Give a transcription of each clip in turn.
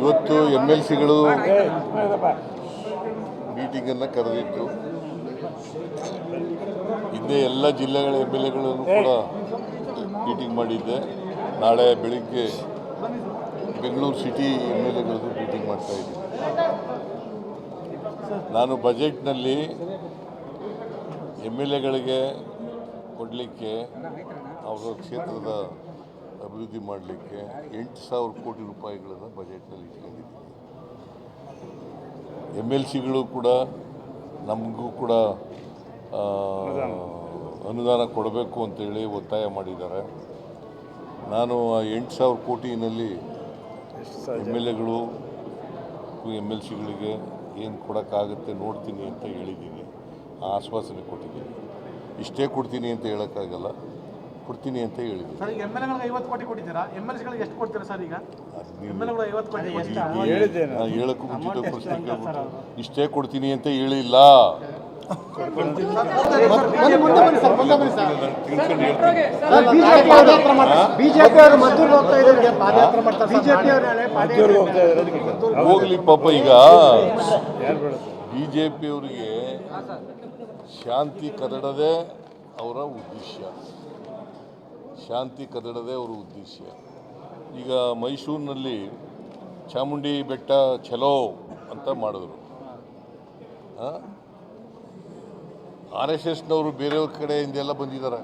ಇವತ್ತು M L ಸಿಗಳು ಮೀಟಿಂಗನ್ನು ಕರೆದಿತ್ತು. ಹಿಂದೆ ಎಲ್ಲ ಜಿಲ್ಲೆಗಳ ಎಂ ಎಲ್ ಎಗಳನ್ನು ಕೂಡ ಮೀಟಿಂಗ್ ಮಾಡಿದ್ದೆ. ನಾಳೆ ಬೆಳಿಗ್ಗೆ ಬೆಂಗಳೂರು ಸಿಟಿ ಎಂ ಎಲ್ ಎಗಳದ್ದು ಮೀಟಿಂಗ್ ಮಾಡ್ತಾ ಇದ್ದೀನಿ. ನಾನು ಬಜೆಟ್ನಲ್ಲಿ ಎಂ ಎಲ್ ಎಗಳಿಗೆ ಕೊಡಲಿಕ್ಕೆ ಅವರ ಕ್ಷೇತ್ರದ ಅಭಿವೃದ್ಧಿ ಮಾಡಲಿಕ್ಕೆ ಎಂಟು ಸಾವಿರ ಕೋಟಿ ರೂಪಾಯಿಗಳನ್ನು ಬಜೆಟ್ನಲ್ಲಿ ಇಟ್ಕೊಂಡಿದ್ದೀವಿ ಎಂ ಎಲ್ ಸಿಗಳು ಕೂಡ ನಮಗೂ ಕೂಡ ಅನುದಾನ ಕೊಡಬೇಕು ಅಂತೇಳಿ ಒತ್ತಾಯ ಮಾಡಿದ್ದಾರೆ. ನಾನು ಆ ಎಂಟು ಸಾವಿರ ಕೋಟಿನಲ್ಲಿ ಎಂ ಎಲ್ ಎಗಳು, ಎಂ ಎಲ್ ಸಿಗಳಿಗೆ ಏನು ಕೊಡೋಕ್ಕಾಗುತ್ತೆ ನೋಡ್ತೀನಿ ಅಂತ ಹೇಳಿದ್ದೀನಿ. ಆಶ್ವಾಸನೆ ಕೊಟ್ಟಿದ್ದೀನಿ. ಇಷ್ಟೇ ಕೊಡ್ತೀನಿ ಅಂತ ಹೇಳೋಕ್ಕಾಗಲ್ಲ. ಕೊಡ್ತೀನಿ ಅಂತ ಹೇಳಿದ್ರು. ಸರ್ ಈಗ ಎಂ ಎಲ್ ಎಗಳಿಗೆ ಐವತ್ತು ಕೋಟಿ ಕೊಟ್ಟಿದ್ದೀರಾ? ಎಂ ಎಲ್ ಸಿಗಳಿಗೆ ಎಷ್ಟು ಕೊಡ್ತೀರಾ ಸರ್ ಈಗ? ಅದು ನೀವು- ಎಂ ಎಲ್ ಎಗಳು ಐವತ್ತು ಕೋಟಿ ನಾನು ಹೇಳಕ್ಕೂ ಮುಂಚಿತ ಪ್ರಶ್ನೆ ಕೇಳ್ಬಿಟ್ಟು ಇಷ್ಟೇ ಕೊಡ್ತೀನಿ ಅಂತ ಹೇಳಿಲ್ಲ. ಹೋಗ್ಲಿ ಪಾಪ ಈಗ. ಬಿ ಜೆ ಪಿಯವರಿಗೆ ಶಾಂತಿ ಕದಡದೆ ಅವರ ಉದ್ದೇಶ. ಶಾಂತಿ ಕದಡದೇ ಅವರ ಉದ್ದೇಶ. ಈಗ ಮೈಸೂರಿನಲ್ಲಿ ಚಾಮುಂಡಿ ಬೆಟ್ಟ ಚಲೋ ಅಂತ ಮಾಡಿದ್ರು. ಆರ್ ಎಸ್ ಎಸ್ನವರು ಬೇರೆಯವ್ರ ಕಡೆಯಿಂದೆಲ್ಲ ಬಂದಿದ್ದಾರೆ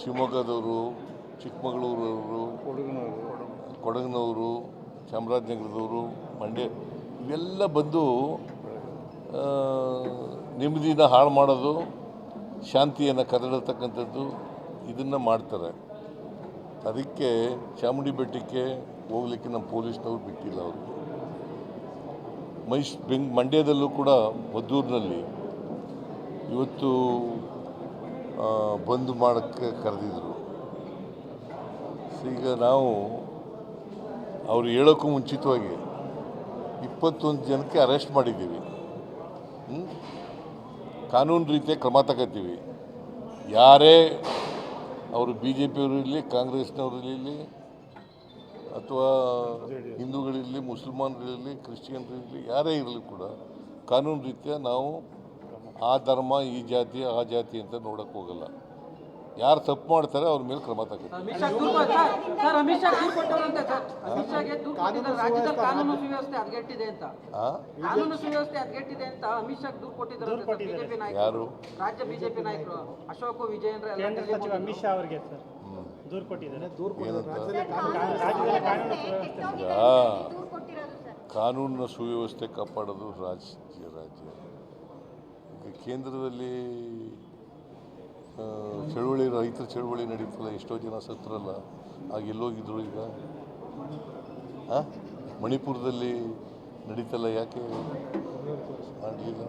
ಶಿವಮೊಗ್ಗದವರು, ಚಿಕ್ಕಮಗಳೂರವರು, ಕೊಡಗಿನವರು, ಚಾಮರಾಜನಗರದವರು, ಮಂಡ್ಯ ಇವೆಲ್ಲ ಬಂದು ನೆಮ್ಮದಿನ ಹಾಳು ಮಾಡೋದು ಶಾಂತಿಯನ್ನು ಕದಡತಕ್ಕಂಥದ್ದು ಇದನ್ನು ಮಾಡ್ತಾರೆ. ಅದಕ್ಕೆ ಚಾಮುಂಡಿ ಬೆಟ್ಟಕ್ಕೆ ಹೋಗ್ಲಿಕ್ಕೆ ನಮ್ಮ ಪೊಲೀಸ್ನವ್ರು ಬಿಟ್ಟಿಲ್ಲ ಅವ್ರಿಗೆ ಮೈಸ್, ಬೆಂಗ್, ಮಂಡ್ಯದಲ್ಲೂ ಕೂಡ ಮದ್ದೂರಿನಲ್ಲಿ ಇವತ್ತು ಬಂದ್ ಮಾಡೋಕ್ಕೆ ಕರೆದಿದ್ರು. ಈಗ ನಾವು ಅವ್ರು ಹೇಳೋಕ್ಕೂ ಮುಂಚಿತವಾಗಿ ಇಪ್ಪತ್ತೊಂದು ಜನಕ್ಕೆ ಅರೆಸ್ಟ್ ಮಾಡಿದ್ದೀವಿ. ಹ್ಮ್? ಕಾನೂನು ರೀತಿಯ ಕ್ರಮ ತಗೋತೀವಿ. ಯಾರೇ ಅವರು ಬಿ ಜೆ ಪಿಯವರು ಇರಲಿ ಕಾಂಗ್ರೆಸ್ನವರು ಇರಲಿ ಅಥವಾ ಹಿಂದೂಗಳಿರಲಿ ಮುಸಲ್ಮಾನರಿರಲಿ ಕ್ರಿಶ್ಚಿಯನ್ರಿರಲಿ ಯಾರೇ ಇರಲಿ ಕೂಡ ಕಾನೂನು ರೀತಿಯ ನಾವು ಆ ಧರ್ಮ, ಈ ಜಾತಿ, ಆ ಜಾತಿ ಅಂತ ನೋಡೋಕ್ಕೆ ಹೋಗಲ್ಲ. ಯಾರು ತಪ್ಪು ಮಾಡ್ತಾರೆ ಅವ್ರ ಮೇಲೆ ಕ್ರಮ ನಾಯಕರು. ಯಾರು? ರಾಜ್ಯ ಬಿಜೆಪಿ ನಾಯಕರು. ಅಶೋಕ್ ವಿಜಯೇಂದ್ರ ಅಮಿತ್ ಶಾ ಅವರಿಗೆ ದೂರು ಕೊಟ್ಟಿದ್ದಾರೆ. ಕಾನೂನಿನ ಸುವ್ಯವಸ್ಥೆ ಕಾಪಾಡೋದು ರಾಜ್ಯ ರಾಜ್ಯ. ಈಗ ಕೇಂದ್ರದಲ್ಲಿ ಚಳುವಳಿ ರೈತರ ಚಳುವಳಿ ನಡೀತಲ್ಲ ಎಷ್ಟೋ ಜನ ಸತ್ರಲ್ಲ ಆಗ ಎಲ್ಲೋಗಿದ್ರು ಈಗ. ಆ? ಮಣಿಪುರದಲ್ಲಿ ನಡೀತಲ್ಲ ಯಾಕೆ? ಮಾಡಲಿಲ್ಲ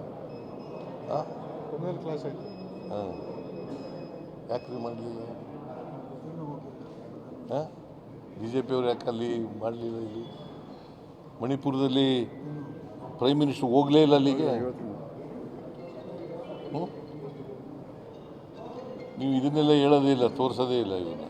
ಹಾಂ. ಯಾಕ್ರಿ ಮಾಡಲಿಲ್ಲ? ಹಾಂ ಬಿ ಜೆ ಪಿಯವ್ರು ಯಾಕೆ ಅಲ್ಲಿ ಮಾಡಲಿಲ್ಲ ಇಲ್ಲಿ? ಮಣಿಪುರದಲ್ಲಿ ಪ್ರೈಮ್ ಮಿನಿಸ್ಟರ್ ಹೋಗಲೇ ಇಲ್ಲ ಅಲ್ಲಿಗೆ? ಹ್ಮ್? ನೀವು ಇದನ್ನೆಲ್ಲ ಹೇಳೋದೇ ಇಲ್ಲ ತೋರಿಸೋದೇ ಇಲ್ಲ ಇವನ್ನ